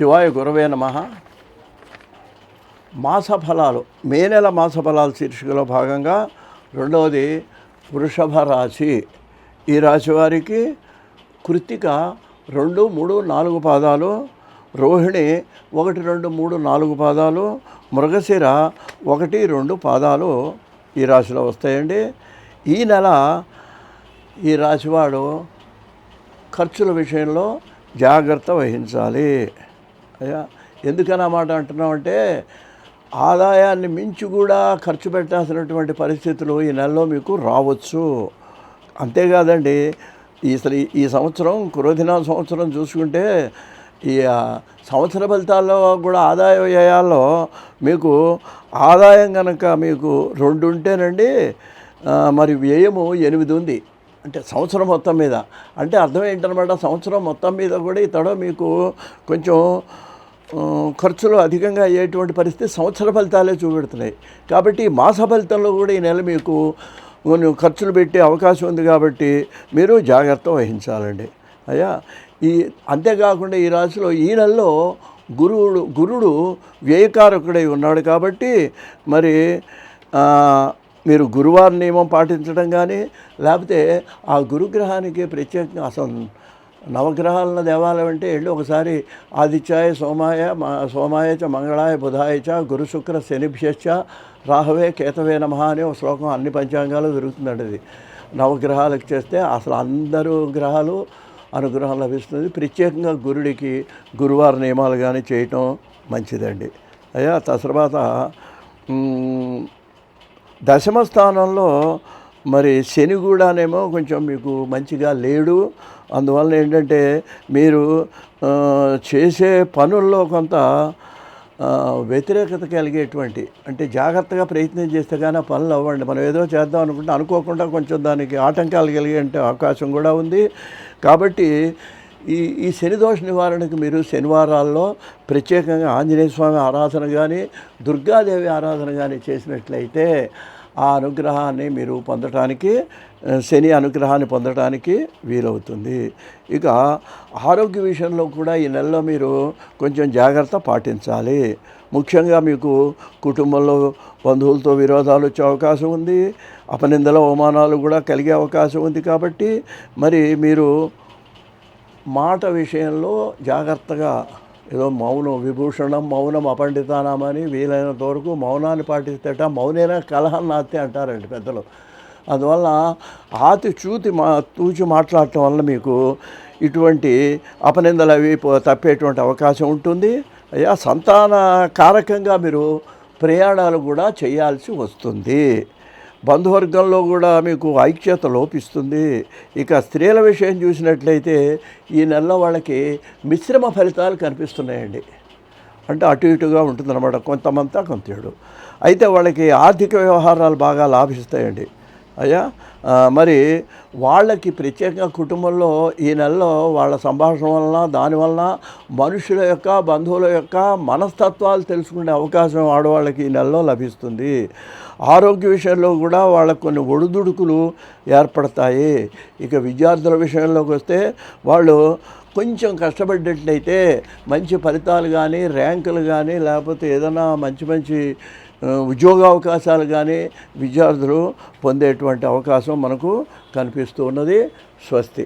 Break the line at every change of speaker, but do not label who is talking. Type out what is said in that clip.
శివాయ గురవే నమ. మాస ఫలాలు మే నెల మాసఫలాలు శీర్షికలో భాగంగా రెండవది వృషభ రాశి. ఈ రాశి వారికి కృత్తిక రెండు మూడు నాలుగు పాదాలు రోహిణి ఒకటి రెండు మూడు నాలుగు పాదాలు మృగశిర ఒకటి రెండు పాదాలు ఈ రాశిలో వస్తాయండి. ఈ నెల ఈ రాశివాడు ఖర్చుల విషయంలో జాగ్రత్త వహించాలి. ఎందుకని మాట అంటున్నాం అంటున్నామంటే ఆదాయాన్ని మించి కూడా ఖర్చు పెట్టాల్సినటువంటి పరిస్థితులు ఈ నెలలో మీకు రావచ్చు. అంతేకాదండి ఈ సరి- ఈ సంవత్సరం క్రోధినా సంవత్సరం చూసుకుంటే ఈ సంవత్సర ఫలితాల్లో కూడా ఆదాయ వ్యయాల్లో మీకు ఆదాయం కనుక మీకు రెండు ఉంటేనండి మరి వ్యయము ఎనిమిది ఉంది. అంటే సంవత్సరం మొత్తం మీద. అంటే అర్థం ఏంటనమాట? సంవత్సరం మొత్తం మీద కూడా ఇతడు మీకు కొంచెం ఖర్చులు అధికంగా అయ్యేటువంటి పరిస్థితి సంవత్సర ఫలితాలే చూపెడుతున్నాయి. కాబట్టి ఈ మాస ఫలితంలో కూడా ఈ నెల మీకు కొన్ని ఖర్చులు పెట్టే అవకాశం ఉంది కాబట్టి మీరు జాగ్రత్త వహించాలండి. అయ్యా ఈ అంతేకాకుండా ఈ రాశిలో ఈ నెలలో గురువుడు గురుడు వ్యయకారకుడై ఉన్నాడు కాబట్టి మరి మీరు గురువారి నియమం పాటించడం కానీ లేకపోతే ఆ గురుగ్రహానికి ప్రత్యేకంగా అసలు నవగ్రహాలను దేవాలయం అంటే వెళ్ళి ఒకసారి ఆదిత్యాయ సోమాయ మ- సోమాయ చ మంగళాయ బుధాయ చ గురు శుక్ర శనిభ్యశ్చ రాహవే కేతవే నమ అనే ఒక శ్లోకం అన్ని పంచాంగాలు దొరుకుతుందండి అది. నవగ్రహాలకు చేస్తే అసలు అందరూ గ్రహాలు అనుగ్రహం లభిస్తుంది. ప్రత్యేకంగా గురుడికి గురువార నియమాలు కానీ చేయటం మంచిదండి. అయ్యా తర్వాత దశమ స్థానంలో మరి శని కూడానేమో కొంచెం మీకు మంచిగా లేడు. అందువల్ల ఏంటంటే మీరు చేసే పనుల్లో కొంత వ్యతిరేకత కలిగేటువంటి అంటే జాగ్రత్తగా ప్రయత్నం చేస్తే కానీ ఆ పనులు అవ్వండి. మనం ఏదో చేద్దాం అనుకుంటే అనుకోకుండా కొంచెం దానికి ఆటంకాలు కలిగే అవకాశం కూడా ఉంది. కాబట్టి ఈ ఈ శని దోష నివారణకు మీరు శనివారాల్లో ప్రత్యేకంగా ఆంజనేయ స్వామి ఆరాధన కానీ దుర్గాదేవి ఆరాధన కానీ చేసినట్లయితే ఆ అనుగ్రహాన్ని మీరు పొందటానికి శని అనుగ్రహాన్ని పొందటానికి వీలవుతుంది. ఇక ఆరోగ్య విషయంలో కూడా ఈ నెలలో మీరు కొంచెం జాగ్రత్త పాటించాలి. ముఖ్యంగా మీకు కుటుంబంలో బంధువులతో విరోధాలు వచ్చే అవకాశం ఉంది. అపనిందల అవమానాలు కూడా కలిగే అవకాశం ఉంది కాబట్టి మరి మీరు మాట విషయంలో జాగ్రత్తగా ఏదో మౌనం విభూషణం మౌనం అపండితానామని వీలైనంత వరకు మౌనాన్ని పాటిస్తేట మౌనేనా కలహం అంటారండి పెద్దలు. అందువల్ల ఆతి చూతి మా తూచి మాట్లాడటం వల్ల మీకు ఇటువంటి అపనిందలు అవి పో- తప్పేటువంటి అవకాశం ఉంటుంది. అయ్యా సంతాన కారకంగా మీరు ప్రయాణాలు కూడా చేయాల్సి వస్తుంది. బంధువర్గంలో కూడా మీకు ఐక్యత లోపిస్తుంది. ఇక స్త్రీల విషయం చూసినట్లయితే ఈ నెలలో వాళ్ళకి మిశ్రమ ఫలితాలు కనిపిస్తున్నాయండి. అంటే అటు ఇటుగా ఉంటుందన్నమాట. కొంతమంతా కొంతేడు. అయితే వాళ్ళకి ఆర్థిక వ్యవహారాలు బాగా లాభిస్తాయండి. అయ్యా? మరి వాళ్ళకి ప్రత్యేకంగా కుటుంబంలో ఈ నెలలో వాళ్ళ సంభాషణ వలన దానివలన మనుషుల యొక్క బంధువుల యొక్క మనస్తత్వాలు తెలుసుకునే అవకాశం ఆడవాళ్ళకి ఈ నెలలో లభిస్తుంది. ఆరోగ్య విషయంలో కూడా వాళ్ళకు కొన్ని ఒడిదుడుకులు ఏర్పడతాయి. ఇక విద్యార్థుల విషయంలోకి వస్తే వాళ్ళు కొంచెం కష్టపడ్డట్లయితే మంచి ఫలితాలు కానీ ర్యాంకులు కానీ లేకపోతే ఏదైనా మంచి మంచి ఉద్యోగావకాశాలు ఉద్యోగ అవకాశాలు కానీ విద్యార్థులు పొందేటువంటి అవకాశం మనకు కనిపిస్తూ ఉన్నది. స్వస్తి.